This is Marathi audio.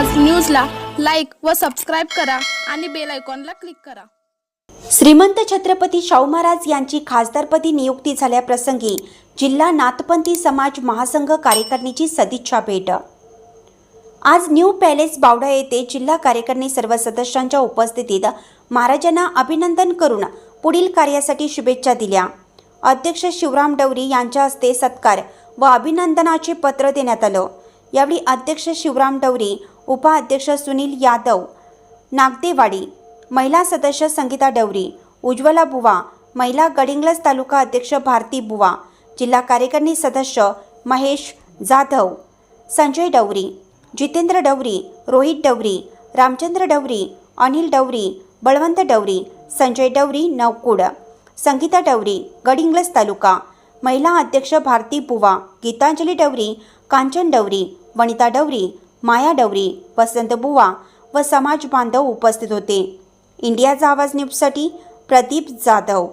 व सबस्क्राईब करा आणि बेल आयकॉनला क्लिक करा. श्रीमंत छत्रपती शाहू महाराज यांची खासदारपदी नियुक्ती झाल्याप्रसंगी जिल्हा नाथपंथी समाज महासंघ कार्यकारिणीची सदिच्छा भेट. आज न्यू पॅलेस बावडा येथे जिल्हा कार्यकारिणी सर्व सदस्यांच्या उपस्थितीत महाराजांना अभिनंदन करून पुढील कार्यासाठी शुभेच्छा दिल्या. अध्यक्ष शिवराम डवरी यांच्या हस्ते सत्कार व अभिनंदनाचे पत्र देण्यात आलं. यावेळी अध्यक्ष शिवराम डवरी उपाध्यक्ष सुनील यादव नागदेवाडी महिला सदस्य संगीता डवरी उज्ज्वला बुवा महिला गडिंग्लज तालुका अध्यक्ष भारती बुवा जिल्हा कार्यकारिणी सदस्य महेश जाधव संजय डवरी जितेंद्र डवरी रोहित डवरी रामचंद्र डवरी अनिल डवरी बळवंत डवरी संजय डवरी नवकुड संगीता डवरी गडिंग्लज तालुका महिला अध्यक्ष भारती बुवा गीतांजली डवरी कांचन डवरी वनिता डवरी माया डवरी वसंत बुवा व समाज बांधव उपस्थित होते. इंडियाचा आवाज न्यूजसाठी प्रदीप जाधव.